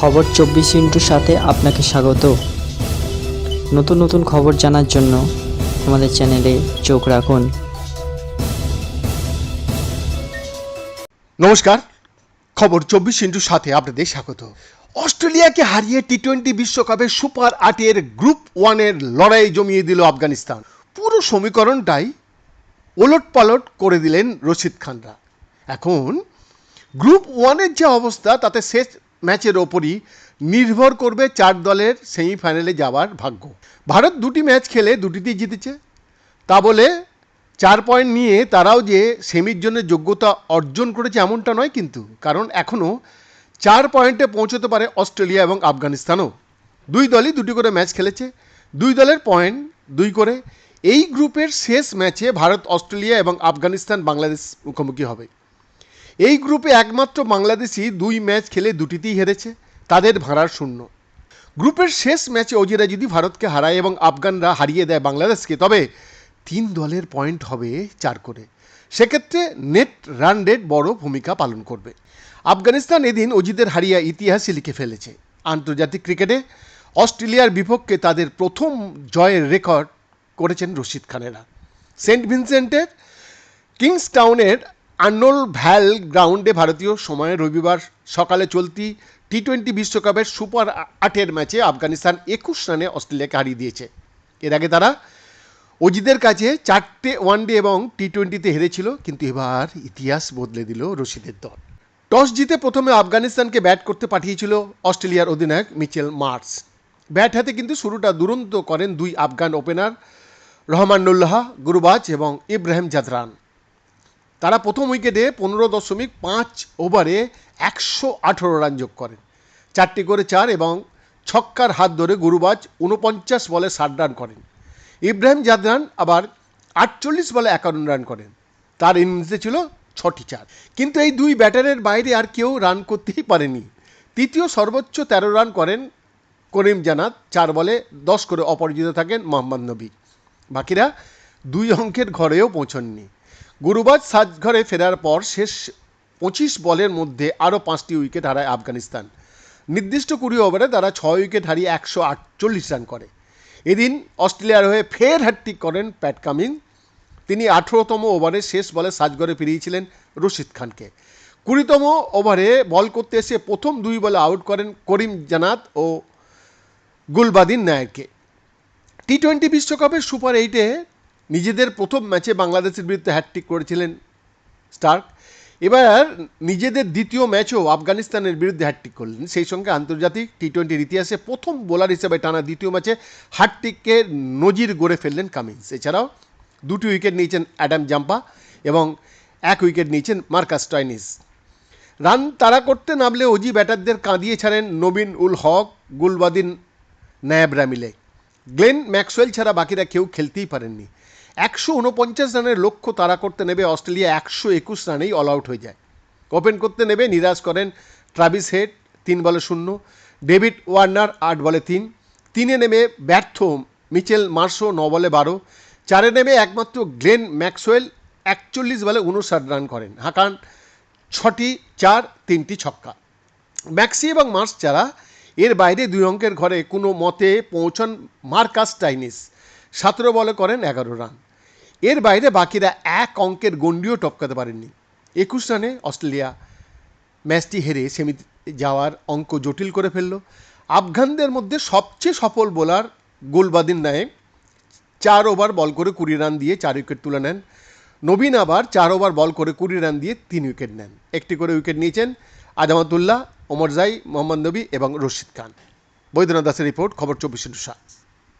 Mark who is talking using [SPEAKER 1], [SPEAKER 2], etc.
[SPEAKER 1] খবর চব্বিশ ইন্টুর সাথে আপনাকে স্বাগত। নতুন নতুন খবর জানার জন্য আমাদের চ্যানেলে চোখ রাখুন।
[SPEAKER 2] নমস্কার। খবর চব্বিশ ইন্টুর সাথে আপনাদের স্বাগত। অস্ট্রেলিয়াকে হারিয়ে টি টোয়েন্টি বিশ্বকাপে সুপার আটের গ্রুপ ওয়ানের লড়াই জমিয়ে দিল আফগানিস্তান। পুরো সমীকরণটাই ওলট পালট করে দিলেন রশিদ খানরা। এখন গ্রুপ ওয়ানের যে অবস্থা, তাতে শেষ ম্যাচের ওপরই নির্ভর করবে চার দলের সেমিফাইনালে যাওয়ার ভাগ্য। ভারত দুটি ম্যাচ খেলে দুটিতেই জিতেছে। তা বলে চার পয়েন্ট নিয়ে তারাও যে সেমির জন্য যোগ্যতা অর্জন করেছে এমনটা নয় কিন্তু, কারণ এখনও চার পয়েন্টে পৌঁছতে পারে অস্ট্রেলিয়া এবং আফগানিস্তানও। দুই দলই দুটি করে ম্যাচ খেলেছে। দুই দলের পয়েন্ট দুই করে। এই গ্রুপের শেষ ম্যাচে ভারত, অস্ট্রেলিয়া এবং আফগানিস্তান বাংলাদেশ মুখোমুখি হবে। এই গ্রুপে একমাত্র বাংলাদেশই দুই ম্যাচ খেলে দুটিতেই হেরেছে, তাদের ভাড়ার শূন্য। গ্রুপের শেষ ম্যাচে অজিরা যদি ভারতকে হারায় এবং আফগানরা হারিয়ে দেয় বাংলাদেশকে, তবে তিন দলের পয়েন্ট হবে চার করে। সেক্ষেত্রে নেট রান রেট বড় ভূমিকা পালন করবে। আফগানিস্তান এদিন অজিদের হারিয়া ইতিহাসই লিখে ফেলেছে। আন্তর্জাতিক ক্রিকেটে অস্ট্রেলিয়ার বিপক্ষে তাদের প্রথম জয়ের রেকর্ড করেছেন রশিদ খানেরা। সেন্ট ভিনসেন্টের কিংসটাউনের আর্নল ভ্যাল গ্রাউন্ডে ভারতীয় সময়ে রবিবার সকালে চলতি টি টোয়েন্টি বিশ্বকাপের সুপার আটের ম্যাচে আফগানিস্তান একুশ রানে অস্ট্রেলিয়াকে হারিয়ে দিয়েছে। এর আগে তারা অজিদের কাছে চারটে ওয়ানডে এবং টি টোয়েন্টিতে হেরেছিল, কিন্তু এবার ইতিহাস বদলে দিল রশিদের দল। টস জিতে প্রথমে আফগানিস্তানকে ব্যাট করতে পাঠিয়েছিল অস্ট্রেলিয়ার অধিনায়ক মিচেল মার্স। ব্যাট হাতে কিন্তু শুরুটা দুরন্ত করেন দুই আফগান ওপেনার রহমানুল্লাহ গুরুবাজ এবং ইব্রাহিম জাদরান। তারা প্রথম উইকেটে পনেরো দশমিক পাঁচ ওভারে একশো আঠেরো রান যোগ করেন চারটি করে চার এবং ছক্কার হাত ধরে গুরুবাজ উনপঞ্চাশ বলে ষাট রান করেন। ইব্রাহিম জাদরান আবার আটচল্লিশ বলে একান্ন রান করেন। তার ইনিংসে ছিল ছটি চার। কিন্তু এই দুই ব্যাটারের বাইরে আর কেউ রান করতেই পারেনি। তৃতীয় সর্বোচ্চ তেরো রান করেন করিম জানাত চার বলে দশ করে অপরাজিত থাকেন মোহাম্মদ নবী। বাকিরা দুই অঙ্কের ঘরেও পৌঁছননি। গুরুবাজ সাজঘরে ফেরার পর শেষ পঁচিশ বলের মধ্যে আরও পাঁচটি উইকেট হারায় আফগানিস্তান। নির্দিষ্ট কুড়ি ওভারে তারা ছয় উইকেট হারিয়ে একশো আটচল্লিশ রান করে। এদিন অস্ট্রেলিয়ার হয়ে ফের হ্যাট্রিক করেন প্যাট কামিং। তিনি আঠেরোতম ওভারে শেষ বলে সাজঘরে ফিরিয়েছিলেন রশিদ খানকে। কুড়িতম ওভারে বল করতে এসে প্রথম দুই বলে আউট করেন করিম জানাত ও গুলবাদিন নায়ককে টি টোয়েন্টি বিশ্বকাপের সুপার এইটে নিজেদের প্রথম ম্যাচে বাংলাদেশের বিরুদ্ধে হ্যাট্রিক করেছিলেন স্টার্ক। এবার নিজেদের দ্বিতীয় ম্যাচও আফগানিস্তানের বিরুদ্ধে হ্যাট্রিক করলেন। সেই সঙ্গে আন্তর্জাতিক টি টোয়েন্টির ইতিহাসে প্রথম বোলার হিসেবে টানা দ্বিতীয় ম্যাচে হ্যাট্রিককে নজির গড়ে ফেললেন কামিন্স এছাড়াও দুটি উইকেট নিয়েছেন অ্যাডাম জাম্পা এবং এক উইকেট নিয়েছেন মার্কাস টয়নিস রান তাড়া করতে নামলে অজি ব্যাটারদের কাঁদিয়ে ছাড়েন নবীন উল হক, গুলবাদিন নায়াবরা মিলে গ্লেন ম্যাক্সওয়েল ছাড়া বাকিরা কেউ খেলতেই পারেননি। একশো উনপঞ্চাশ রানের লক্ষ্য তাড়া করতে নেবে অস্ট্রেলিয়া, একশো একুশ রানেই অল আউট হয়ে যায়। ওপেন করতে নেবে, নিরাশ করেন ট্রাভিস হেড, তিন বলে শূন্য। ডেভিড ওয়ার্নার, আট বলে তিন। তিনে নেমে ব্যর্থ মিচেল মার্শো, ন বলে বারো। চারে নেমে একমাত্র গ্লেন ম্যাক্সওয়েল, একচল্লিশ বলে উনষাট রান করেন। হাকান ছটি চার, তিনটি ছক্কা। ম্যাক্সি এবং মার্স ছাড়া এর বাইরে দুই অঙ্কের ঘরে কোনো মতে পৌঁছন মার্কাস টাইনিস। সতেরো বলে করেন এগারো রান। এর বাইরে বাকিরা এক অঙ্কের গণ্ডিও টপকাতে পারেননি। একুশ রানে অস্ট্রেলিয়া ম্যাচটি হেরে সেমি যাওয়ার অঙ্ক জটিল করে ফেলল। আফগানদের মধ্যে সবচেয়ে সফল বোলার গুলবাদিন নায়েব চার ওভার বল করে কুড়ি রান দিয়ে চার উইকেট তুলে নেন। নবীন আবার চার ওভার বল করে কুড়ি রান দিয়ে তিন উইকেট নেন। একটি করে উইকেট নিয়েছেন আজামাতুল্লাহ, ওমর জাই, মোহাম্মদ নবী এবং রশিদ খান। বৈদ্যনাথ দাসের রিপোর্ট, খবর চব্বিশ সাত।